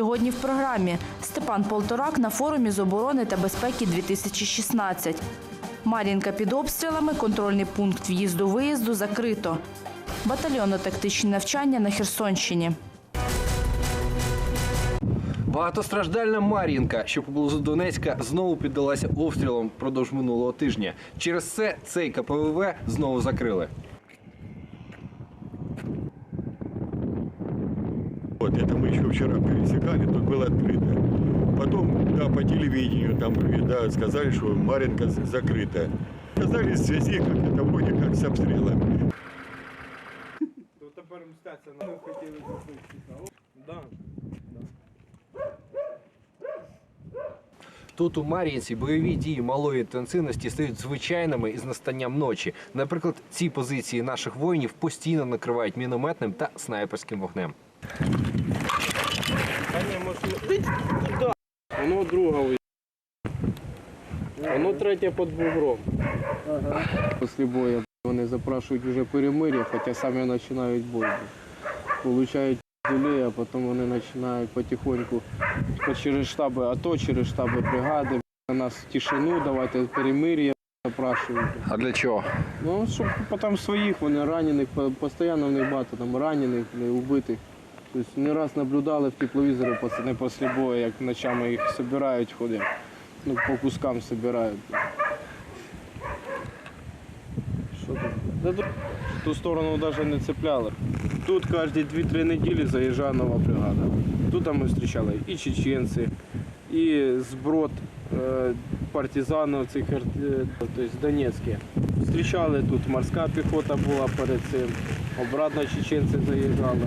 сьогодні в програмі. Степан Полторак на форумі з оборони та безпеки 2016. Мар'їнка під обстрілами, контрольний пункт в'їзду-виїзду закрито. Батальйонно-тактичні навчання на Херсонщині. Багатостраждальна Мар'їнка, що поблизу Донецька, знову піддалася обстрілам впродовж минулого тижня. Через це цей КПВВ знову закрили. Вот это мы еще вчера пересекали, тут было открыто. Потом, да, по телевидению там да, сказали, что Маринка з- закрыта. Сказали в связи как это вроде как с обстрелами. То тепер мстяться на хотіли запустити. Да. Тут у Мар'їнці бойові дії малої інтенсивності стають звичайними із настанням ночі. Наприклад, ці позиції наших воїнів постійно накривають мінометним та снайперським вогнем. Воно друга уїхала. Воно третє під бугром. Після бою вони запрашують вже перемир'я, хоча самі починають бой. Получають дулі, а потім вони починають потихоньку по- через штаби АТО, через штаби бригади. На нас тишину, давайте перемир'я запрашують. А для чого? Ну, щоб потім своїх, вони ранених, постійно в них багато там ранених, не убитих. Тобто не раз наблюдали в тепловізорі пацани після бою, як ночами їх збирають, ходять. Ну, по кускам збирають. Що тут? В ту сторону навіть не цепляли. Тут кожні 2-3 неділі заїжджає нова бригада. Тут ми зустрічали і чеченці, і зброд е, партизанів цих е, тобто Донецькі. Зустрічали тут морська піхота була перед цим, обратно чеченці заїжджали,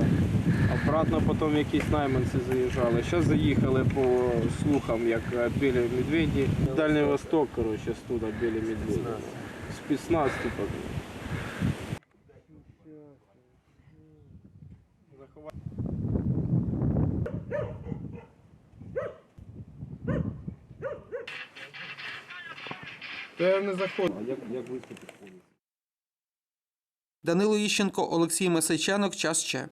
обратно потім якісь найманці заїжджали. Зараз заїхали по слухам, як е, білі медведі. Дальній Восток, коротше, з туди білі медведі. Спецназ, типу. Та я не заходжу. Данило Іщенко, Олексій Месайчанок. Час ще.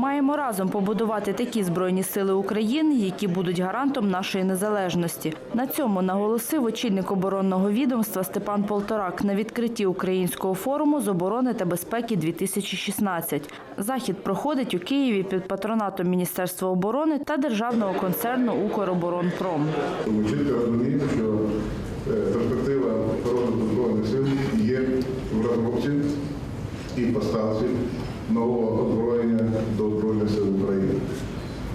Маємо разом побудувати такі збройні сили України, які будуть гарантом нашої незалежності. На цьому наголосив очільник оборонного відомства Степан Полторак на відкритті українського форуму з оборони та безпеки 2016. Захід проходить у Києві під патронатом Міністерства оборони та державного концерну Укроборонпром. Тому чітко розуміємо, що е, перспектива розвитку Збройних сил є в розробці і поставці нового до Збройних сил України.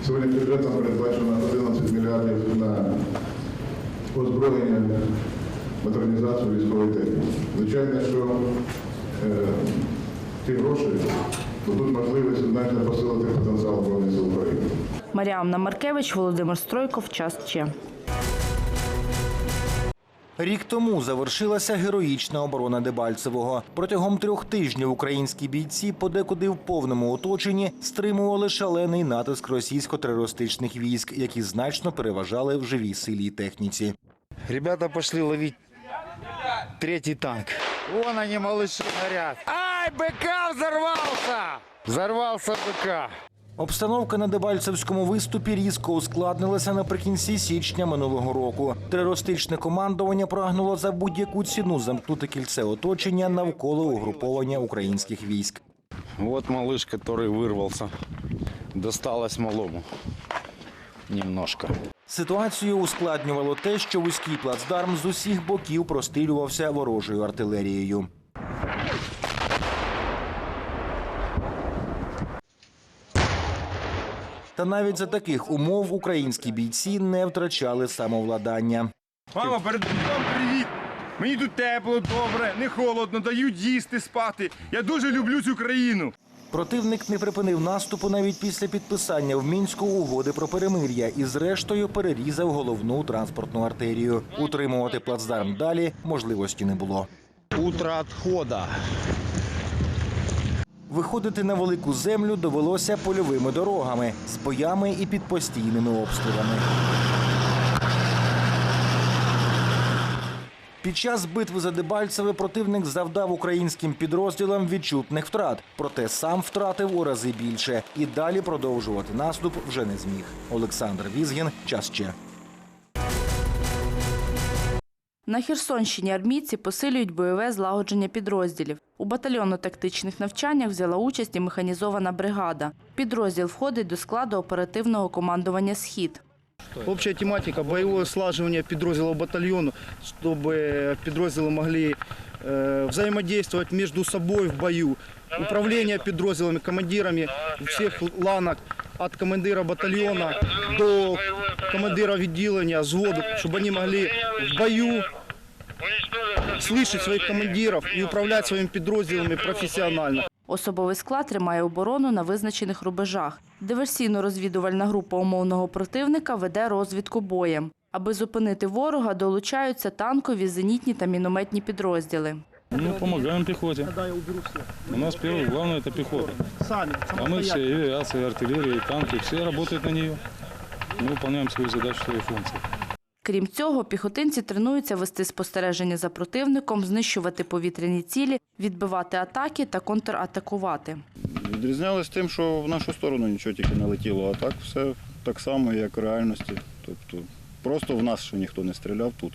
Сьогодні бюджетом передбачено 11 мільярдів на озброєння, модернізацію військової техніки. Звичайно, що е, ті гроші дадуть можливість значно посилити потенціал Збройних сил України. Маріамна Маркевич, Володимир Стройков. Час ще. Рік тому завершилася героїчна оборона Дебальцевого. Протягом трьох тижнів українські бійці подекуди в повному оточенні стримували шалений натиск російсько-терористичних військ, які значно переважали в живій силі і техніці. Ребята пошли ловить третий танк. Вон они, малыши, горят. Ай, БК взорвался! Взорвался БК. Обстановка на Дебальцевському виступі різко ускладнилася наприкінці січня минулого року. Терористичне командування прагнуло за будь-яку ціну замкнути кільце оточення навколо угруповання українських військ. Вот малыш, который вырвался. Досталось малому. Немножко. Ситуацію ускладнювало те, що вузький плацдарм з усіх боків прострілювався ворожою артилерією. Та навіть за таких умов українські бійці не втрачали самовладання. Мама, передаю вам привіт! Мені тут тепло, добре, не холодно, дають їсти, спати. Я дуже люблю цю країну. Противник не припинив наступу навіть після підписання в мінську угоди про перемир'я і, зрештою, перерізав головну транспортну артерію. Утримувати плацдарм далі можливості не було. Утро отхода. Виходити на велику землю довелося польовими дорогами з боями і під постійними обстрілами. Під час битви за Дебальцеве противник завдав українським підрозділам відчутних втрат, проте сам втратив у рази більше і далі продовжувати наступ вже не зміг. Олександр Візгін, час ще. На Херсонщині армійці посилюють бойове злагодження підрозділів. У батальйонно-тактичних навчаннях взяла участь і механізована бригада. Підрозділ входить до складу оперативного командування «Схід». Общая тематика боевое слаживание подразделов батальону, чтобы подразделы могли э, взаимодействовать между собой в бою. Управление подразделами, командирами всех ланок, от командира батальона до командира відділення, взводу, чтобы они могли в бою слышать своих командиров и управлять своими подразделами профессионально. Особовий склад тримає оборону на визначених рубежах. Диверсійно-розвідувальна група умовного противника веде розвідку боєм. Аби зупинити ворога, долучаються танкові, зенітні та мінометні підрозділи. Ну, помогаем пехоте. У нас первое, главное, это пехота. Сами, А мы все, и авиация, и артиллерия, и танки, все работают на нее. Мы выполняем свою задачу, свою функцию. Крім цього, піхотинці тренуються вести спостереження за противником, знищувати повітряні цілі, відбивати атаки та контратакувати. Відрізнялось тим, що в нашу сторону нічого тільки не летіло, а так все так само, як в реальності. Тобто просто в нас ще ніхто не стріляв тут.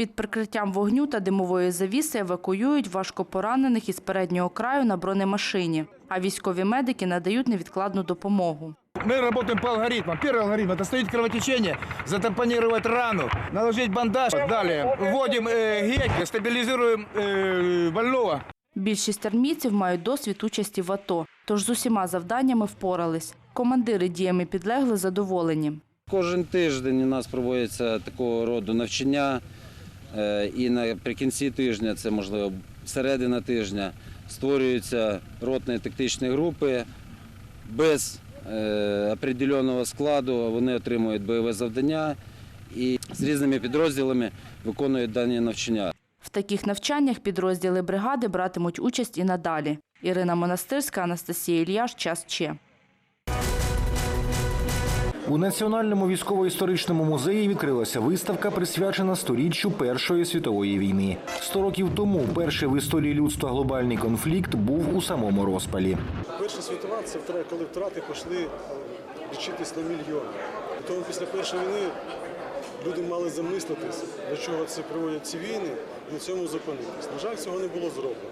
Під прикриттям вогню та димової завіси евакуюють важкопоранених із переднього краю на бронемашині, а військові медики надають невідкладну допомогу. Мы работаем по алгоритмам. Первый алгоритм – это стоит кровотечение, затампонировать рану, наложить бандаж. Далее вводим э, гель, стабилизируем э, больного. Більшість армійців мають досвід участі в АТО, тож з усіма завданнями впорались. Командири діями підлегли задоволені. Кожен тиждень у нас проводяться такого роду навчання, е, і наприкінці тижня, це можливо середина тижня, створюються ротні тактичні групи без е, определеного складу. Вони отримують бойове завдання і з різними підрозділами виконують дані навчання. В таких навчаннях підрозділи бригади братимуть участь і надалі. Ірина Монастирська, Анастасія Ільяш, час Че. У Національному військово-історичному музеї відкрилася виставка, присвячена сторіччю Першої світової війни. Сто років тому перший в історії людства глобальний конфлікт був у самому розпалі. Перша світова це коли втрати пішли е, лічитись на мільйони. Тому після першої війни люди мали замислитися, до чого це приводять ці війни, і на цьому зупинитись. На жаль, цього не було зроблено.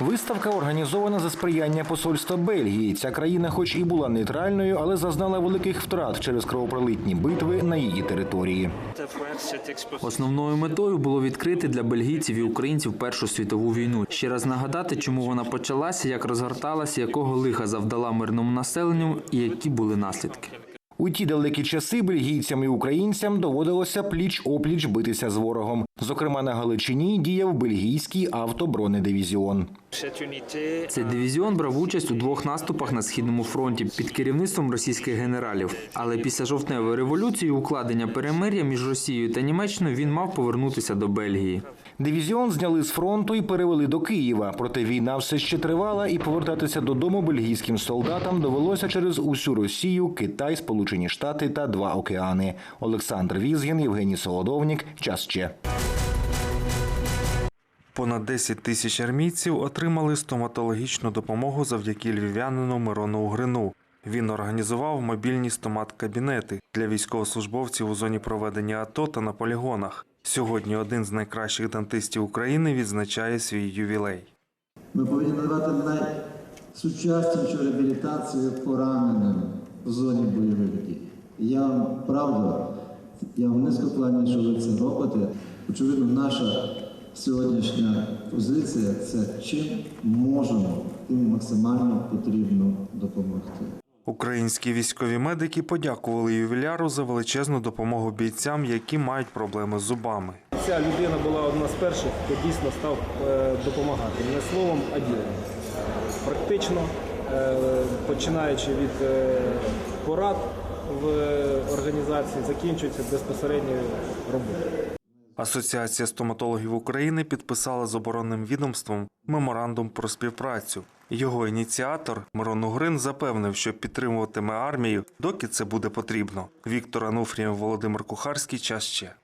Виставка організована за сприяння посольства Бельгії. Ця країна, хоч і була нейтральною, але зазнала великих втрат через кровопролитні битви на її території. Основною метою було відкрити для бельгійців і українців Першу світову війну. Ще раз нагадати, чому вона почалася, як розгорталася, якого лиха завдала мирному населенню і які були наслідки. У ті далекі часи бельгійцям і українцям доводилося пліч-опліч битися з ворогом. Зокрема, на Галичині діяв бельгійський автобронедивізіон. Цей дивізіон брав участь у двох наступах на східному фронті під керівництвом російських генералів. Але після жовтневої революції, і укладення перемир'я між Росією та Німеччиною, він мав повернутися до Бельгії. Дивізіон зняли з фронту і перевели до Києва. Проте війна все ще тривала, і повертатися додому бельгійським солдатам довелося через усю Росію, Китай, Сполучені Штати та два океани. Олександр Візгін, Євгеній Солодовнік. Час ще. Понад 10 тисяч армійців отримали стоматологічну допомогу завдяки львів'янину Мирону Угрину. Він організував мобільні стомат-кабінети для військовослужбовців у зоні проведення АТО та на полігонах. Сьогодні один з найкращих дантистів України відзначає свій ювілей. Ми повинні надавати найсучаснішу реабілітацію пораненим в зоні бойових дій. Я вам правда, я вам низько кланяю, що ви це робите. Очевидно, наша сьогоднішня позиція це чим можемо, тим максимально потрібно допомогти. Українські військові медики подякували ювіляру за величезну допомогу бійцям, які мають проблеми з зубами. Ця людина була одна з перших, хто дійсно став е, допомагати не словом, а ділом. Практично, е, починаючи від е, порад в організації, закінчується безпосередньою роботою. Асоціація стоматологів України підписала з оборонним відомством меморандум про співпрацю. Його ініціатор Мирон Угрин запевнив, що підтримуватиме армію, доки це буде потрібно. Віктор Ануфрієв, Володимир Кухарський. Час ще.